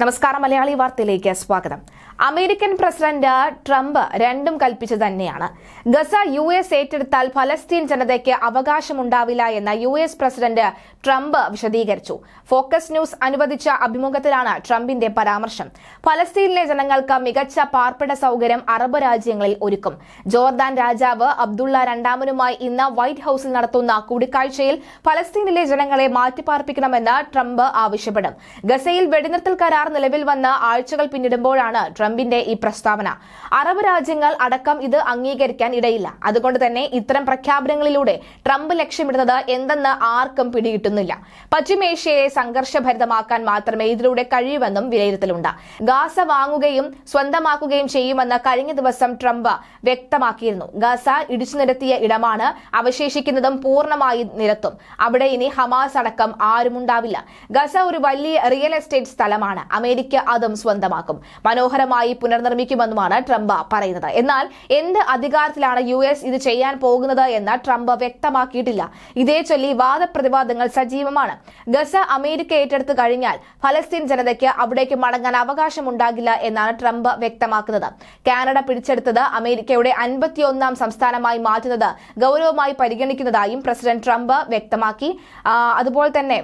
നമസ്കാരം മലയാളി വാർത്തയിലേക്ക് സ്വാഗതം. അമേരിക്കൻ പ്രസിഡന്റ് ട്രംപ് രണ്ടും കൽപ്പിച്ചു തന്നെയാണ്. ഗസ യു എസ് ഏറ്റെടുത്താൽ ഫലസ്തീൻ ജനതയ്ക്ക് അവകാശമുണ്ടാവില്ല എന്ന് യു എസ് പ്രസിഡന്റ് ട്രംപ് വിശദീകരിച്ചു. ഫോക്കസ് ന്യൂസ് അനുവദിച്ച അഭിമുഖത്തിലാണ് ട്രംപിന്റെ പരാമർശം. ഫലസ്തീനിലെ ജനങ്ങൾക്ക് മികച്ച പാർപ്പിട സൗകര്യം അറബ് രാജ്യങ്ങളിൽ ഒരുക്കും. ജോർദാൻ രാജാവ് അബ്ദുള്ള രണ്ടാമനുമായി ഇന്ന് വൈറ്റ് ഹൌസിൽ നടത്തുന്ന കൂടിക്കാഴ്ചയിൽ ഫലസ്തീനിലെ ജനങ്ങളെ മാറ്റിപ്പാർപ്പിക്കണമെന്ന് ട്രംപ് ആവശ്യപ്പെടും. ഗസയിൽ വെടിനിർത്തൽ കരാർ നിലവിൽ വന്ന് ആഴ്ചകൾ പിന്നിടുമ്പോഴാണ് ട്രംപിന്റെ ഈ പ്രസ്താവന. അറബ് രാജ്യങ്ങൾ അടക്കം ഇത് അംഗീകരിക്കാൻ ഇടയില്ല. അതുകൊണ്ട് തന്നെ ഇത്തരം പ്രഖ്യാപനങ്ങളിലൂടെ ട്രംപ് ലക്ഷ്യമിടുന്നത് എന്തെന്ന് ആർക്കും പിടികിട്ടുന്നില്ല. പശ്ചിമേഷ്യയെ സംഘർഷഭരിതമാക്കാൻ മാത്രമേ ഇതിലൂടെ കഴിയൂവെന്നും വിലയിരുത്തലുണ്ട്. ഗാസ വാങ്ങുകയും സ്വന്തമാക്കുകയും ചെയ്യുമെന്ന് കഴിഞ്ഞ ദിവസം ട്രംപ് വ്യക്തമാക്കിയിരുന്നു. ഗാസ ഇടിച്ചു നിരത്തിയ ഇടമാണ് അവശേഷിക്കുന്നതും പൂർണമായി നിരത്തും. അവിടെ ഇനി ഹമാസ് അടക്കം ആരുമുണ്ടാവില്ല. ഗസ ഒരു വലിയ റിയൽ എസ്റ്റേറ്റ് സ്ഥലമാണ്. അമേരിക്ക അതും സ്വന്തമാക്കും. മനോഹരമായി പുനർനിർമ്മിക്കുമെന്നുമാണ് ട്രംപ് പറയുന്നത്. എന്നാൽ എന്ത് അധികാരത്തിലാണ് യു എസ് ഇത് ചെയ്യാൻ പോകുന്നത് എന്ന് ട്രംപ് വ്യക്തമാക്കിയിട്ടില്ല. ഇതേ ചൊല്ലി വാദപ്രതിവാദങ്ങൾ സജീവമാണ്. ഗസ അമേരിക്ക ഏറ്റെടുത്തു കഴിഞ്ഞാൽ ഫലസ്തീൻ ജനതയ്ക്ക് അവിടേക്ക് മടങ്ങാൻ അവകാശമുണ്ടാകില്ല എന്നാണ് ട്രംപ് വ്യക്തമാക്കുന്നത്. കാനഡ പിടിച്ചെടുത്തത് അമേരിക്കയുടെ അൻപത്തിയൊന്നാം സംസ്ഥാനമായി മാറ്റുന്നത് ഗൗരവമായി പരിഗണിക്കുന്നതായും പ്രസിഡന്റ് ട്രംപ് വ്യക്തമാക്കി. അതുപോലെ തന്നെ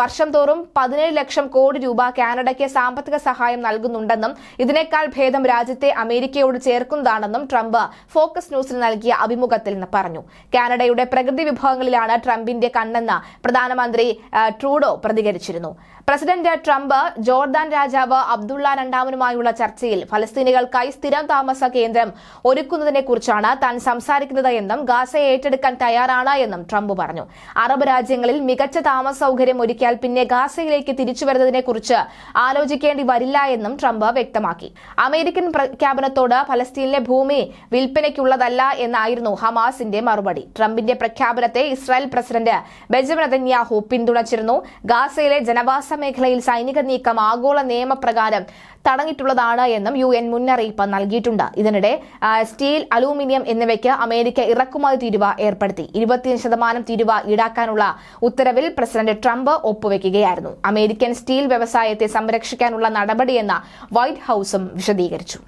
വർഷം തോറും പതിനേഴ് ലക്ഷം കോടി രൂപ കാനഡയ്ക്ക് സാമ്പത്തിക സഹായം നൽകുന്നുണ്ടെന്നും ഇതിനേക്കാൾ ഭേദം രാജ്യത്തെ അമേരിക്കയോട് ചേർക്കുന്നതാണെന്നും ട്രംപ് ഫോക്കസ് ന്യൂസിൽ നൽകിയ അഭിമുഖത്തിൽ പറഞ്ഞു. കാനഡയുടെ പ്രകൃതി വിഭവങ്ങളിലാണ് ട്രംപിന്റെ കണ്ണെന്ന് പ്രധാനമന്ത്രി ട്രൂഡോ പ്രതികരിച്ചിരുന്നു. പ്രസിഡന്റ് ട്രംപ് ജോർദാൻ രാജാവ് അബ്ദുള്ള രണ്ടാമനുമായുള്ള ചർച്ചയിൽ ഫലസ്തീനികൾക്കായി സ്ഥിരം താമസ കേന്ദ്രം ഒരുക്കുന്നതിനെക്കുറിച്ചാണ് താൻ സംസാരിക്കുന്നത് എന്നും ഗാസയെ ഏറ്റെടുക്കാൻ തയ്യാറാണ് എന്നും ട്രംപ് പറഞ്ഞു. അറബ് രാജ്യങ്ങളിൽ മികച്ച താമസ സൗകര്യം ഒരുക്കിയാൽ പിന്നെ ഗാസയിലേക്ക് തിരിച്ചു ആലോചിക്കും ആലോചിക്കേണ്ടി വരില്ല എന്നും ട്രംപ് വ്യക്തമാക്കി. അമേരിക്കൻ പ്രഖ്യാപനത്തോട് ഫലസ്തീനിലെ ഭൂമി വിൽപ്പനയ്ക്കുള്ളതല്ല എന്നായിരുന്നു ഹമാസിന്റെ മറുപടി. ട്രംപിന്റെ പ്രഖ്യാപനത്തെ ഇസ്രായേൽ പ്രസിഡന്റ് ബെഞ്ചമിൻ അതന്യാഹു പിന്തുണച്ചിരുന്നു. ഗാസയിലെ ജനവാസ മേഖലയിൽ സൈനിക നീക്കം ആഗോള നിയമപ്രകാരം തടഞ്ഞിട്ടുള്ളതാണ് എന്നും യു എൻ മുന്നറിയിപ്പ് നൽകിയിട്ടുണ്ട്. ഇതിനിടെ സ്റ്റീൽ അലൂമിനിയം എന്നിവയ്ക്ക് അമേരിക്ക ഇറക്കുമതി തീരുവ ഏർപ്പെടുത്തി. ഇരുപത്തിയഞ്ച് ശതമാനം തീരുവ ഈടാക്കാനുള്ള ഉത്തരവിൽ പ്രസിഡന്റ് ട്രംപ് ഒപ്പുവെക്കുകയായിരുന്നു. അമേരിക്കൻ സ്റ്റീൽ വ്യവസായത്തെ സംരക്ഷിക്കാനുള്ള നടപടിയെന്ന് വൈറ്റ് ഹൌസും വിശദീകരിച്ചു.